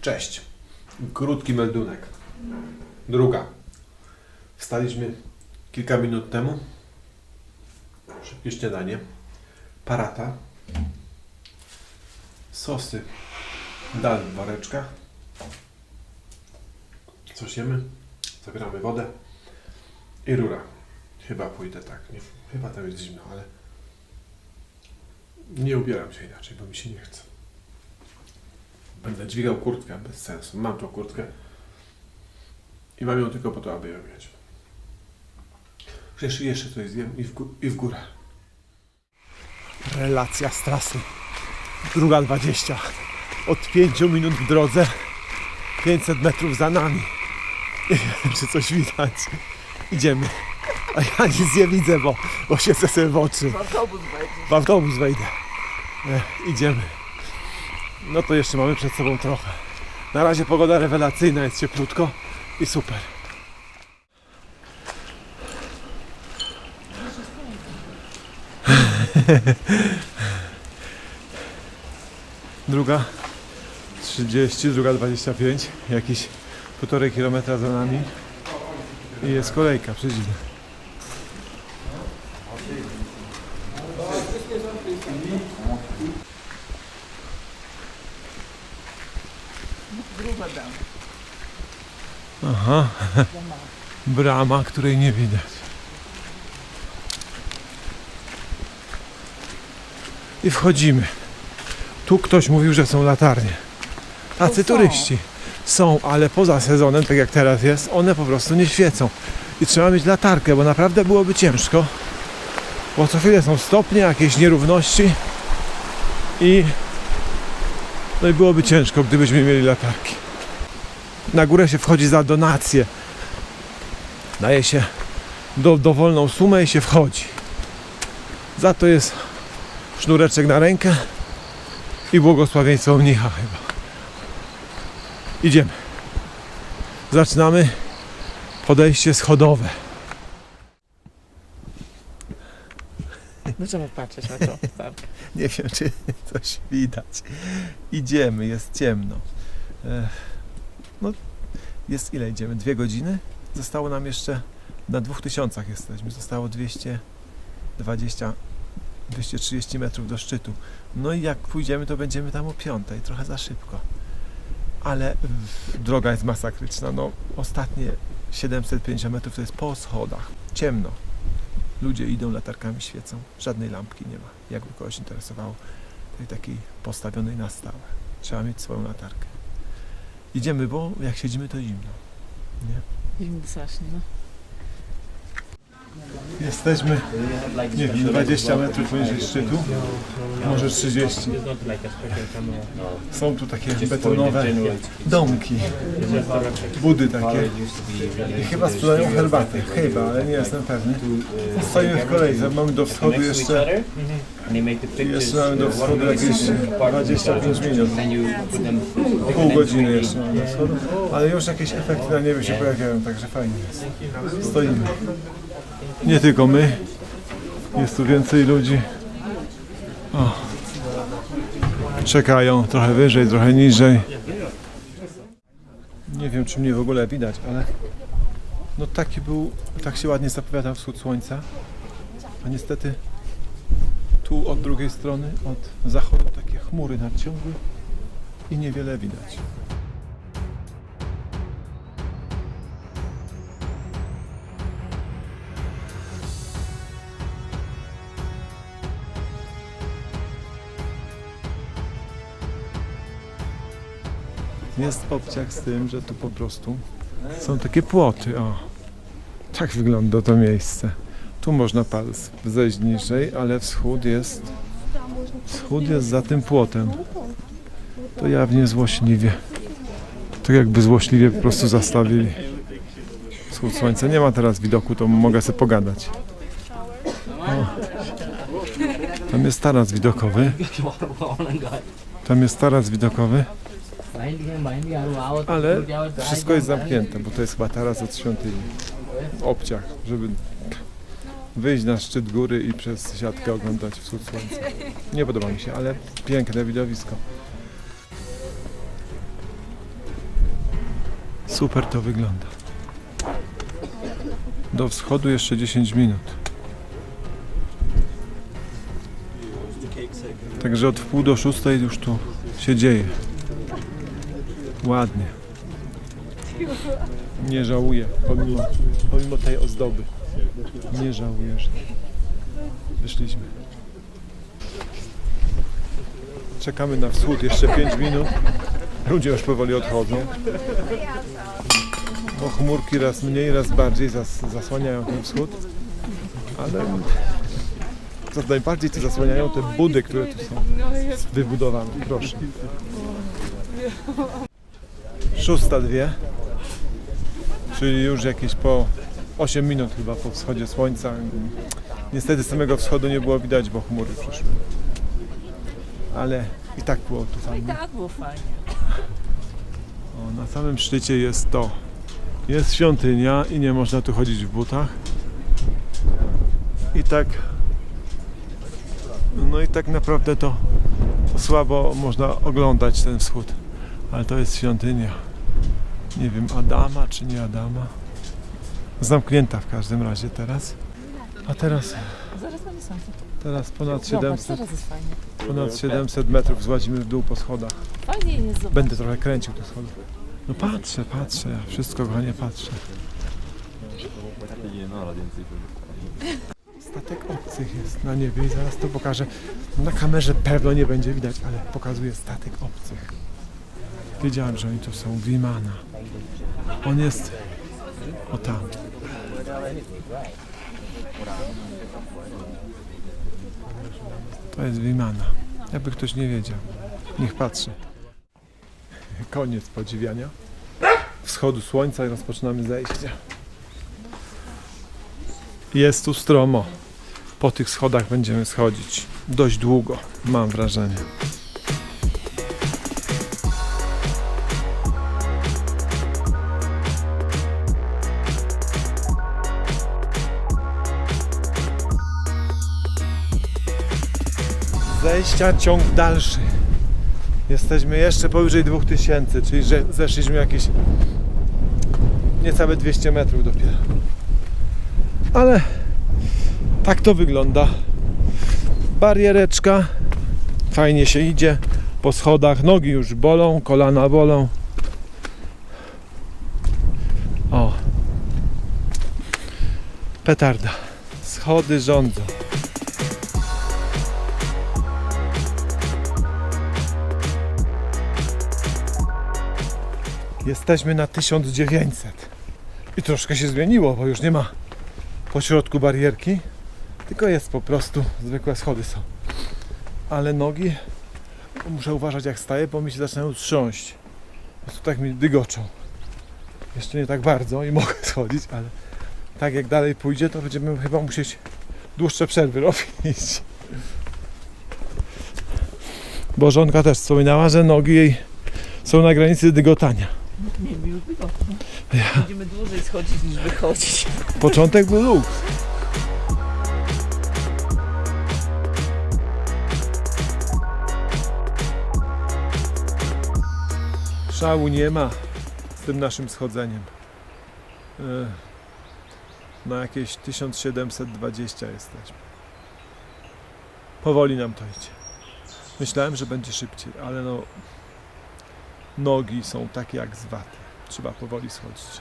Cześć. Krótki meldunek. Druga. Wstaliśmy kilka minut temu. Szybkie śniadanie. Parata. Sosy. Dal w woreczkach. Coś jemy. Zabieramy wodę. I rura. Chyba pójdę tak. Nie, chyba tam jest zimno, ale nie ubieram się inaczej, bo mi się nie chce. Będę dźwigał kurtkę bez sensu. Mam tą kurtkę i mam ją tylko po to, aby ją mieć. Jeszcze, jeszcze coś zjem i w, gó- i w górę. Relacja z trasy. Druga 20. Od 5 minut w drodze. 500 metrów za nami. Nie wiem, czy coś widać. Idziemy. A ja nic nie widzę, bo, bo siedzę sobie w oczy. W autobus wejdę. E, idziemy. No to jeszcze mamy przed sobą trochę. Na razie pogoda rewelacyjna, jest cieplutko i super. Druga 30, druga 25, jakieś półtorej kilometra za nami i jest kolejka, przeciwnie. Aha, brama, której nie widać. I wchodzimy. Tu ktoś mówił, że są latarnie. Tacy turyści. Są, ale poza sezonem, tak jak teraz jest, one po prostu nie świecą. I trzeba mieć latarkę, bo naprawdę byłoby ciężko. Bo co chwilę są stopnie, jakieś nierówności. I no i byłoby ciężko, gdybyśmy mieli latarki. Na górę się wchodzi za donację. Daje się do, dowolną sumę i się wchodzi. Za to jest sznureczek na rękę i błogosławieństwo mnicha chyba. Idziemy. Zaczynamy podejście schodowe. Możemy patrzeć na to. Tak. Nie wiem, czy coś widać. Idziemy, jest ciemno. E, No, jest ile idziemy? Dwie godziny? Zostało nam jeszcze, na dwóch tysiącach jesteśmy, zostało 220, 230 metrów do szczytu. No i jak pójdziemy, to będziemy tam o piątej, trochę za szybko. Ale droga jest masakryczna. No, ostatnie 750 metrów to jest po schodach. Ciemno. Ludzie idą, latarkami świecą. Żadnej lampki nie ma. Jakby kogoś interesowało. Tej takiej postawionej na stałe. Trzeba mieć swoją latarkę. Idziemy, bo jak siedzimy, to zimno. Nie? Zimno strasznie, no. Jesteśmy, nie wiem, 20 metrów poniżej szczytu, może 30. Są tu takie betonowe domki, budy takie. I chyba sprzedają herbatę, chyba, ale nie jestem pewny. Stoimy w kolejce, mamy do wschodu jeszcze, jeszcze mamy do wschodu jakieś 25 minut. Pół godziny jeszcze mamy do wschodu, ale już jakieś efekty na niebie się pojawiają, także fajnie jest. Stoimy. Nie tylko my, jest tu więcej ludzi. O. Czekają trochę wyżej, trochę niżej. Nie wiem, czy mnie w ogóle widać, ale no taki był, tak się ładnie zapowiadał wschód słońca, a niestety tu od drugiej strony, od zachodu takie chmury nadciągły i niewiele widać. Jest obciach z tym, że tu po prostu są takie płoty. O, tak wygląda to miejsce. Tu można pas zejść niżej, ale wschód jest wschód jest za tym płotem. To jawnie złośliwie. Tak jakby złośliwie po prostu zastawili wschód słońca. Nie ma teraz widoku, to mogę sobie pogadać. O. Tam jest taras widokowy. Tam jest taras widokowy. Ale wszystko jest zamknięte, bo to jest chyba taras od świątyni. Obciach, żeby wyjść na szczyt góry i przez siatkę oglądać wschód słońca. Nie podoba mi się, ale piękne widowisko. Super to wygląda. Do wschodu jeszcze 10 minut. Także od wpół do szóstej już tu się dzieje. Ładnie. Nie żałuję, pomimo, pomimo tej ozdoby. Nie żałuję, że wyszliśmy. Czekamy na wschód jeszcze 5 minut. Ludzie już powoli odchodzą. Bo chmurki raz mniej, raz bardziej zas, zasłaniają ten wschód. Ale co najbardziej to zasłaniają te budy, które tu są wybudowane. Proszę. Szósta dwie. Czyli już jakieś po 8 minut chyba po wschodzie słońca. Niestety samego wschodu nie było widać, bo chmury przyszły. Ale i tak było tu No i fajnie. tak było fajnie. O, na samym szczycie jest to. Jest świątynia i nie można tu chodzić w butach. I tak. No i tak naprawdę to, to słabo można oglądać ten wschód. Ale to jest świątynia. Nie wiem, Adama czy nie Adama. Zamknięta w każdym razie teraz. A teraz, Zaraz będzie słońce. teraz ponad Zobacz, 700, teraz jest fajnie. ponad 700 metrów złazimy w dół po schodach. Fajnie jest zobaczyć. Będę trochę kręcił te schody. No patrzę, patrzę, ja wszystko kochanie patrzę. Statek obcych jest na niebie i zaraz to pokażę. Na kamerze pewno nie będzie widać, ale pokazuje statek obcych. Wiedziałem, że oni tu są, Wimana. On jest o tam. To jest Wimana. Jakby ktoś nie wiedział. Niech patrzy. Koniec podziwiania. Wschodu słońca i rozpoczynamy zejście. Jest tu stromo. Po tych schodach będziemy schodzić. Dość długo, mam wrażenie. Zejścia ciąg dalszy. Jesteśmy jeszcze powyżej 2000, czyli że zeszliśmy jakieś niecałe 200 metrów dopiero. Ale tak to wygląda. Bariereczka, fajnie się idzie po schodach, nogi już bolą, kolana bolą. O. Petarda. Schody rządzą. Jesteśmy na 1900. I troszkę się zmieniło, bo już nie ma po środku barierki, tylko jest po prostu zwykłe schody są. Ale nogi muszę uważać jak staję, bo mi się zaczynają trząść. Prostu tak mi dygoczą. Jeszcze nie tak bardzo i mogę schodzić, ale tak jak dalej pójdzie, to będziemy chyba musieć dłuższe przerwy robić. Bo żonka też wspominała, że nogi jej są na granicy dygotania. Nie, mi już było. Będziemy dłużej schodzić niż wychodzić. Początek był luks. Szału nie ma z tym naszym schodzeniem. E, Na jakieś 1720 jesteśmy. Powoli nam to idzie. Myślałem, że będzie szybciej, ale no nogi są takie jak z waty. Trzeba powoli schodzić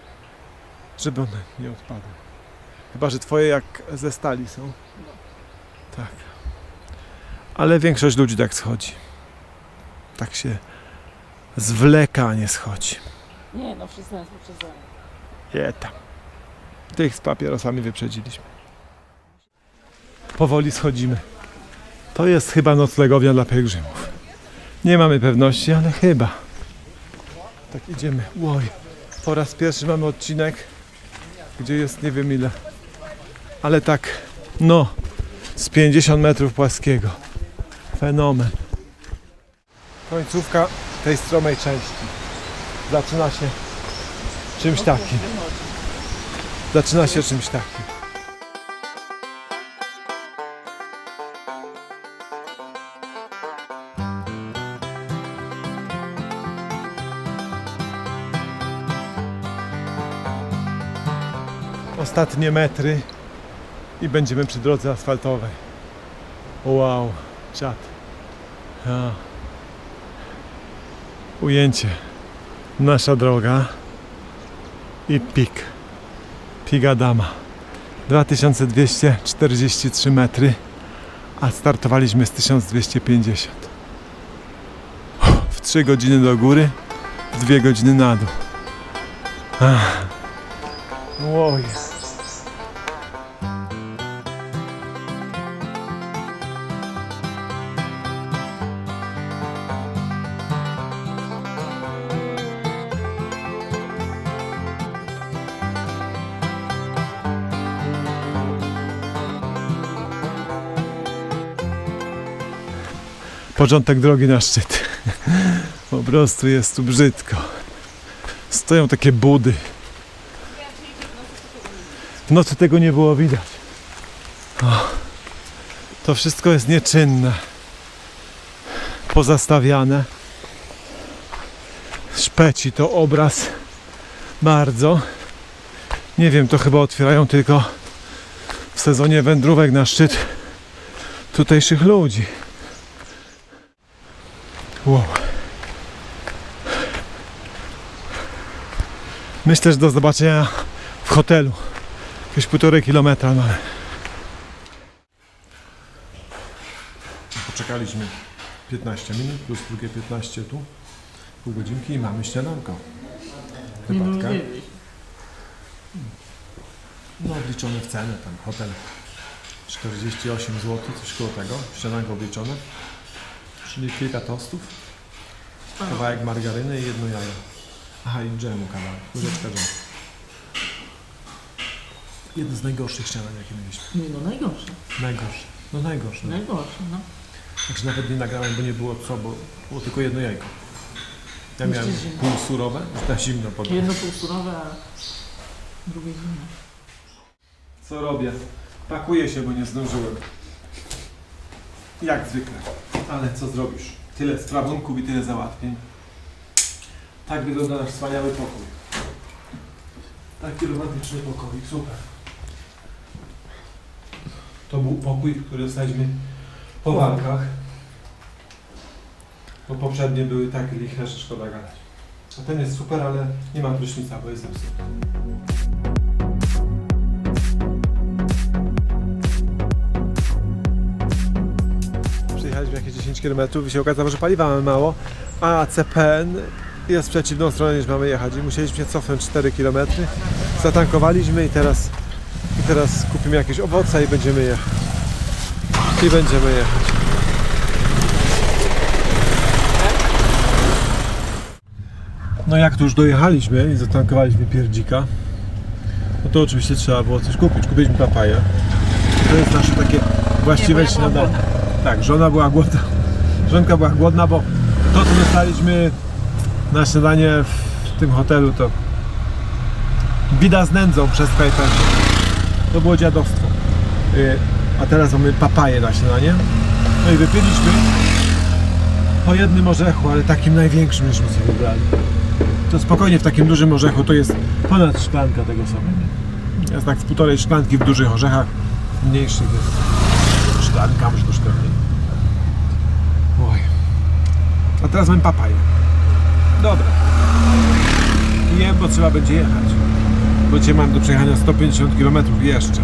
żeby one nie odpadły. Chyba, że twoje jak ze stali są. Tak. Ale większość ludzi tak schodzi. Tak się zwleka, a nie schodzi. Nie no, wszyscy nas wyprzedzają. Je tam. Tych z papierosami wyprzedziliśmy. Powoli schodzimy. To jest chyba noclegownia dla pielgrzymów. Nie mamy pewności, ale chyba. Tak idziemy. Oj. Po raz pierwszy mamy odcinek, gdzie jest nie wiem ile. Ale tak, no, z 50 metrów płaskiego. Fenomen. Końcówka tej stromej części. Zaczyna się czymś takim. Zaczyna się czymś takim. Ostatnie metry i będziemy przy drodze asfaltowej. Wow, czad. A. Ujęcie. Nasza droga i pik. Piga Dama. 2243 metry, a startowaliśmy z 1250. W 3 godziny do góry, 2 godziny na dół. Ach. Oj. Początek drogi na szczyt. Po prostu jest tu brzydko. Stoją takie budy. W nocy tego nie było widać. O, to wszystko jest nieczynne. Pozastawiane. Szpeci to obraz bardzo. Nie wiem, to chyba otwierają tylko w sezonie wędrówek na szczyt tutejszych ludzi. Wow. Myślę, że do zobaczenia w hotelu. Jakieś półtorej kilometra mamy. Poczekaliśmy 15 minut plus drugie 15 tu. Pół godzinki i mamy śniadanko. Herbatka. No wliczone w cenę tam hotel 48 zł, coś koło tego. Śniadanko obliczone. Czyli kilka tostów. Kawałek margaryny i jedno jajo. Aha, i dżemu kawałek. Łyżeczka dżemu. Jeden z najgorszych śniadań, jakie mieliśmy. Nie no, najgorsze. Najgorszy. No najgorszy. No. Najgorsze, no. Także nawet nie nagrałem, bo nie było co, bo było tylko jedno jajko. Ja Jeszcze miałem zimno. pół surowe, na zimno podałem. Jedno półsurowe, a drugie zimne. Co robię? Pakuję się, bo nie zdążyłem. Jak zwykle. Ale co zrobisz? Tyle sprawunków i tyle załatwień. Tak wygląda nasz wspaniały pokój. Taki romantyczny pokój, super. To był pokój, który dostaliśmy po walkach. Bo poprzednie były tak liche, że szkoda gadać. A ten jest super, ale nie ma prysznica, bo jest zepsuty. Przejechaliśmy jakieś 10 km i się okazało, że paliwa mamy mało, a CPN jest w przeciwną stronę niż mamy jechać i musieliśmy się cofnąć 4 km. Zatankowaliśmy i teraz, i teraz kupimy jakieś owoce i będziemy jechać. I będziemy jechać. No jak tu już dojechaliśmy i zatankowaliśmy pierdzika, no to oczywiście trzeba było coś kupić. Kupiliśmy papaję. To jest nasze takie właściwe Nie, śniadanie. Tak, żona była głodna. Żonka była głodna, bo to co dostaliśmy na śniadanie w tym hotelu to bida z nędzą przez Kajpę. To było dziadostwo. Y, A teraz mamy papaję na śniadanie. No i wypiliśmy po jednym orzechu, ale takim największym, żeśmy sobie wybrali. To spokojnie w takim dużym orzechu to jest ponad szklanka tego samego. Jest tak w półtorej szklanki w dużych orzechach, w mniejszych jest szklanka, może troszkę mniej. Oj. A teraz mam papaję. Dobra. Jem, bo trzeba będzie jechać. Bo mam do przejechania 150 km jeszcze.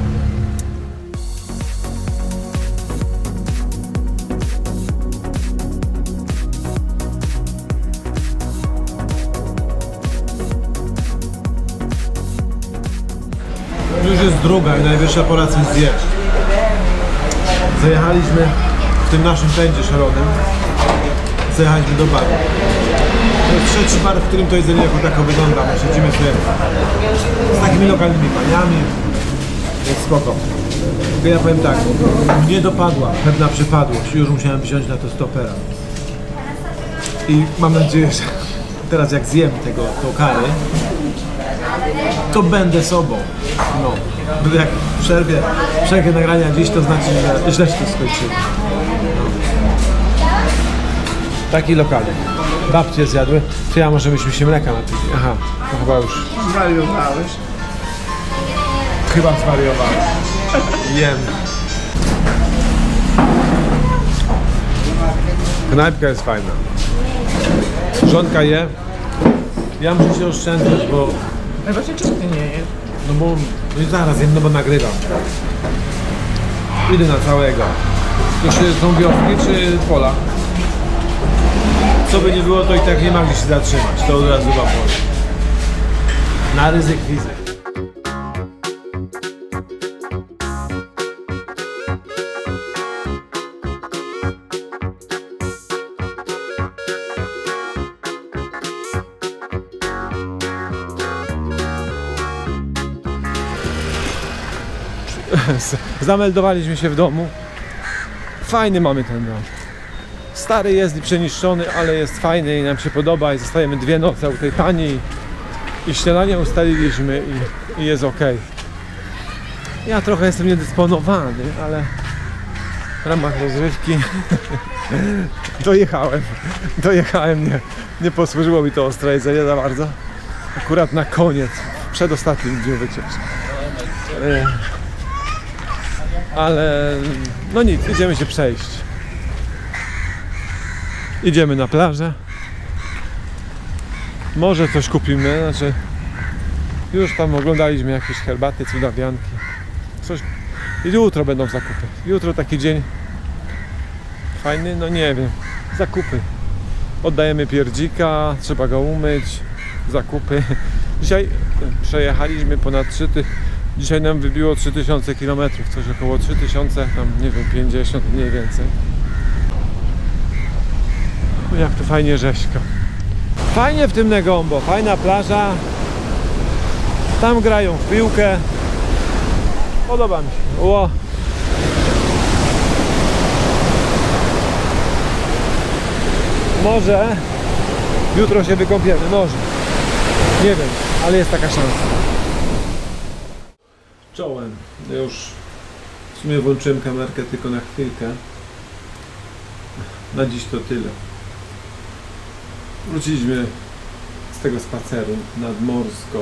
Już jest druga i najwyższa pora coś zjeść. Zajechaliśmy w tym naszym pędzie szalonym. Zajechaliśmy do baru. Trzeci bar, w którym to jedzenie jako tako wygląda. My siedzimy sobie z takimi lokalnymi paniami. Jest spoko. Tylko ja powiem tak, mnie dopadła pewna przypadłość już musiałem wziąć na to stopera. I mam nadzieję, że teraz jak zjem tego, tą karę, to będę sobą. No. Jak przerwie, w przerwie nagrania dziś, to znaczy, że źle się to skończyło. Taki lokalny. Babcie zjadły. Czy ja może byśmy się mleka napili? Aha, to chyba już. Zwariowałeś. Chyba zwariowałem. Jem. Knajpka jest fajna. Żonka je. Ja muszę się oszczędzać, bo... Ale właśnie czemu ty nie jesz? No bo... No i zaraz jem, no bo nagrywam. Idę na całego. To czy są wioski, czy pola? Co by nie było, to i tak nie ma gdzie się zatrzymać. To od razu wam powiem. Na ryzyk fizyk. Zameldowaliśmy się w domu. Fajny mamy ten dom. Stary jest i przeniszczony, ale jest fajny i nam się podoba i zostajemy dwie noce u tej pani i, śniadanie ustaliliśmy i, i jest ok. Ja trochę jestem niedysponowany, ale w ramach rozrywki dojechałem. Dojechałem, nie, nie posłużyło mi to ostre jedzenie za bardzo. Akurat na koniec, w przedostatnim dniu wycieczki. E, ale no nic, idziemy się przejść. Idziemy na plażę. Może coś kupimy, znaczy już tam oglądaliśmy jakieś herbaty, cudawianki. Coś. Jutro będą zakupy. Jutro taki dzień fajny, no nie wiem. Zakupy. Oddajemy pierdzika, trzeba go umyć. Zakupy. Dzisiaj przejechaliśmy ponad 3 ty... Dzisiaj nam wybiło 3000 km, coś około 3000, tam nie wiem, 50 mniej więcej. Jak to fajnie rzeźko. Fajnie w tym Negombo, fajna plaża. Tam grają w piłkę. Podoba mi się. Ło. Może jutro się wykąpiemy, może. Nie wiem, ale jest taka szansa. Czołem. Już w sumie włączyłem kamerkę tylko na chwilkę. Na dziś to tyle. Wróciliśmy z tego spaceru nadmorsko.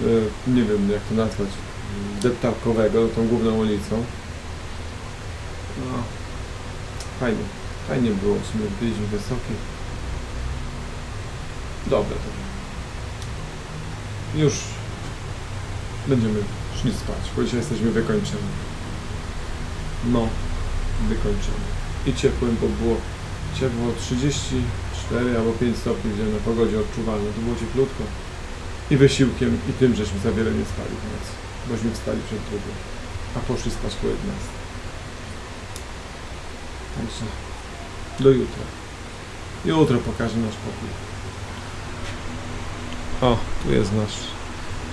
E, Nie wiem jak to nazwać. Deptarkowego, tą główną ulicą. No, fajnie. Fajnie było. W sumie byliśmy wysoki. Dobre to. Już będziemy szli spać, bo dzisiaj jesteśmy wykończeni. No, wykończeni. I ciepłem, bo było ciepło 34 albo 5 stopni, gdzie na pogodzie odczuwalne. To było cieplutko. I wysiłkiem, i tym, żeśmy za wiele nie spali w nocy. Bośmy wstali przed drugą, a poszli spać po 11. Także do jutra. Jutro pokażę nasz pokój. O, tu jest nasz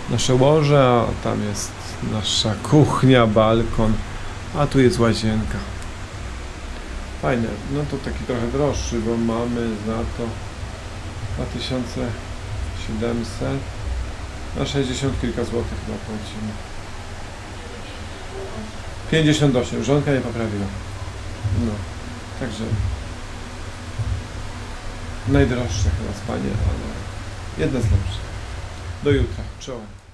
nasze łoże, a tam jest nasza kuchnia, balkon, a tu jest łazienka. Fajne. No to taki trochę droższy, bo mamy za to 2700 na 60 kilka złotych chyba płacimy. 58, żonka nie poprawiła. No, także najdroższe chyba spanie, ale jedne z lepszych. Do jutra, czołem.